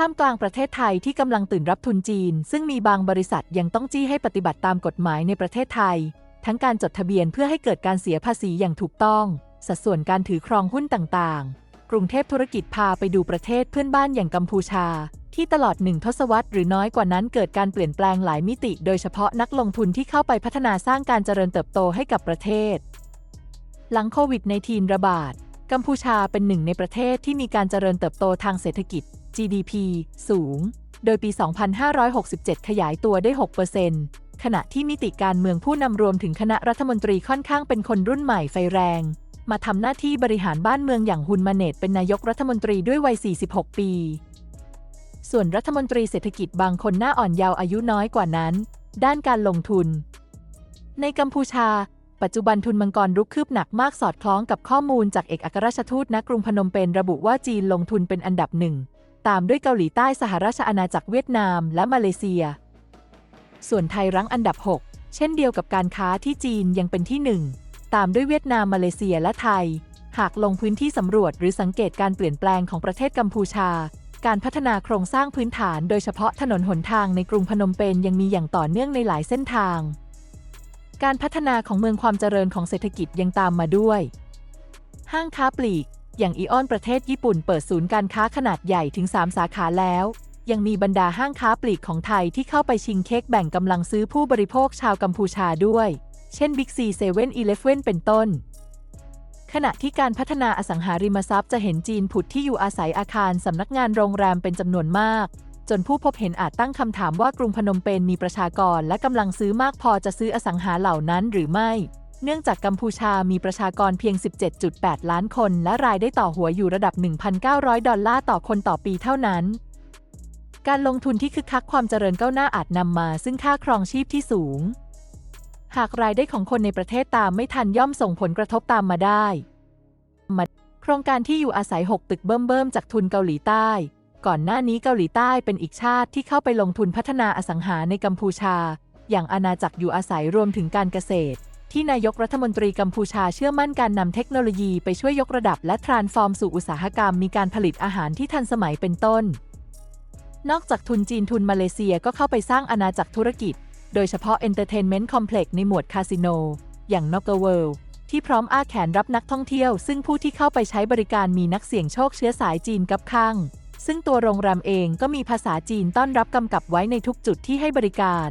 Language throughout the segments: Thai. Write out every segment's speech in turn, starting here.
ท่ามกลางประเทศไทยที่กำลังตื่นรับทุนจีน ซึ่งมีบางบริษัทยังต้องจี้ให้ปฏิบัติตามกฎหมายในประเทศไทย ทั้งการจดทะเบียนเพื่อให้เกิดการเสียภาษีอย่างถูกต้อง สัดส่วนการถือครองหุ้นต่างๆ กรุงเทพธุรกิจพาไปดูประเทศเพื่อนบ้านอย่างกัมพูชา ที่ตลอดหนึ่งทศวรรษหรือน้อยกว่านั้นเกิดการเปลี่ยนแปลงหลายมิติ โดยเฉพาะนักลงทุนที่เข้าไปพัฒนาสร้างการเจริญเติบโตให้กับประเทศ หลังโควิด -19 ระบาดกัมพูชาเป็นหนึ่งในประเทศที่มีการเจริญเติบโตทางเศรษฐกิจ GDP สูง โดยปี 2567 ขยายตัวได้ 6%ขณะที่มิติการเมืองผู้นำรวมถึงคณะรัฐมนตรีค่อนข้างเป็นคนรุ่นใหม่ไฟแรง มาทำหน้าที่บริหารบ้านเมืองอย่างฮุนมาเนตเป็นนายกรัฐมนตรีด้วยวัย 46 ปี ส่วนรัฐมนตรีเศรษฐกิจบางคนหน้าอ่อนเยาว์อายุน้อยกว่านั้น ด้านการลงทุน ในกัมพูชาปัจจุบันทุนมังกรรุกคืบหนักมากสอดคล้องกับข้อมูลจากเอกอัครราชทูตณกรุงพนมเปญระบุว่าจีนลงทุนเป็นอันดับหนึ่ง ตามด้วยเกาหลีใต้สหราชอาณาจักรเวียดนามและมาเลเซีย ส่วนไทยรั้งอันดับ 6 เช่นเดียวกับการค้าที่จีนยังเป็นที่หนึ่งตามด้วยเวียดนามมาเลเซียและไทย หากลงพื้นที่สำรวจหรือสังเกตการเปลี่ยนแปลงของประเทศกัมพูชา การพัฒนาโครงสร้างพื้นฐาน โดยเฉพาะถนนหนทางในกรุงพนมเปญยังมีอย่างต่อเนื่องในหลายเส้นทาง การพัฒนาของเมืองความเจริญของเศรษฐกิจยังตามมาด้วย ห้างค้าปลีก อย่างอีออนประเทศญี่ปุ่นเปิดศูนย์การค้าขนาดใหญ่ถึง 3 สาขาแล้ว ยังมีบรรดาห้างค้าปลีกของไทยที่เข้าไปชิงเค้กแบ่งกำลังซื้อผู้บริโภคชาวกัมพูชาด้วย เช่น Big C 7 e เ e ่ e อเป็นต้น ขณะที่การพัฒนาอสังหาริมทรัพย์จะเห็นจีนผุดที่อยู่อาศัยอาคารสำนักงานโรงแรมเป็นจำนวนมาก จนผู้พบเห็นอาจตั้งคำถามว่ากรุงพนมเปญมีประชากรและกำลังซื้อมากพอจะซื้ออสังหาเหล่านั้นหรือไม่ เนื่องจากกัมพูชามีประชากรเพียง 17.8 ล้านคน และรายได้ต่อหัวอยู่ระดับ 1,900 ดอลลาร์ต่อคนต่อปีเท่านั้น การลงทุนที่คึกคักความเจริญก้าวหน้าอาจนำมาซึ่งค่าครองชีพที่สูง หากรายได้ของคนในประเทศตามไม่ทันย่อมส่งผลกระทบตามมาได้มาโครงการที่อยู่อาศัย 6 ตึกเบิ่มๆจากทุนเกาหลีใต้ ก่อนหน้านี้เกาหลีใต้เป็นอีกชาติที่เข้าไปลงทุนพัฒนาอสังหาในกัมพูชา อย่างอาณาจักรอยู่อาศัยรวมถึงการเกษตร ที่นายกรัฐมนตรีกัมพูชาเชื่อมั่นการนำเทคโนโลยีไปช่วยยกระดับและทรานส์ฟอร์มสู่อุตสาหกรรมมีการผลิตอาหารที่ทันสมัยเป็นต้น นอกจากทุนจีนทุนมาเลเซียก็เข้าไปสร้างอาณาจักรธุรกิจ โดยเฉพาะ Entertainment Complex ในหมวดคาสิโน อย่าง n o g a World ที่พร้อมอ้าแขนรับนักท่องเที่ยว ซึ่งผู้ที่เข้าไปใช้บริการมีนักเสี่ยงโชคเชื้อสายจีนกับข้าง ซึ่งตัวโรงแรมเองก็มีภาษาจีนต้อนรับกำกับไว้ในทุกจุดที่ให้บริการ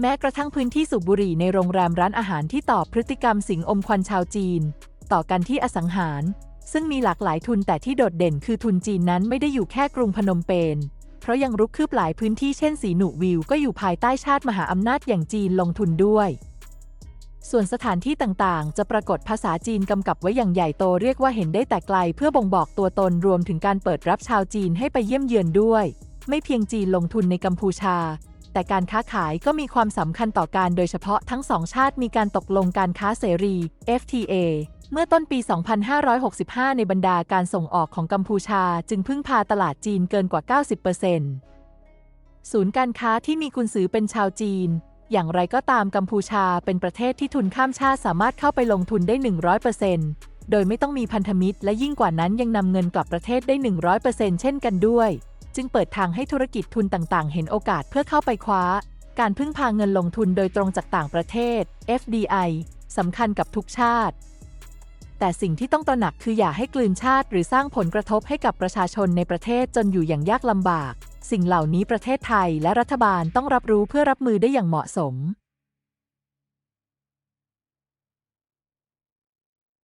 แม้กระทั่งพื้นที่สูบบุหรี่ในโรงแรมร้านอาหารที่ตอบพฤติกรรมสิงอมควันชาวจีน ต่อกันที่อสังหาร ซึ่งมีหลากหลายทุนแต่ที่โดดเด่นคือทุนจีนนั้นไม่ได้อยู่แค่กรุงพนมเปญเพราะยังรุกคืบหลายพื้นที่เช่นสีหนุวิวก็อยู่ภายใต้ชาติมหาอำนาจอย่างจีนลงทุนด้วย ส่วนสถานที่ต่างๆ จะปรากฏภาษาจีนกำกับไว้อย่างใหญ่โตเรียกว่าเห็นได้แต่ไกล เพื่อบ่งบอกตัวตนรวมถึงการเปิดรับชาวจีนให้ไปเยี่ยมเยือนด้วย ไม่เพียงจีนลงทุนในกัมพูชา แต่การค้าขายก็มีความสำคัญต่อการโดยเฉพาะทั้งสองชาติมีการตกลงการค้าเสรี FTA เมื่อต้นปี 2565 ในบรรดาการส่งออกของกัมพูชาจึงพึ่งพาตลาดจีนเกินกว่า 90%ศูนย์การค้าที่มีกุนซือเป็นชาวจีน อย่างไรก็ตามกัมพูชาเป็นประเทศที่ทุนข้ามชาติสามารถเข้าไปลงทุนได้ 100%โดยไม่ต้องมีพันธมิตรและยิ่งกว่านั้นยังนำเงินกลับประเทศได้ 100%เช่นกันด้วย จึงเปิดทางให้ธุรกิจทุนต่างๆ เห็นโอกาสเพื่อเข้าไปคว้า การพึ่งพาเงินลงทุนโดยตรงจากต่างประเทศ FDI สำคัญกับทุกชาติ แต่สิ่งที่ต้องตระหนักคืออย่าให้กลืนชาติ หรือสร้างผลกระทบให้กับประชาชนในประเทศจนอยู่อย่างยากลำบาก สิ่งเหล่านี้ประเทศไทยและรัฐบาลต้องรับรู้เพื่อรับมือได้อย่างเหมาะสม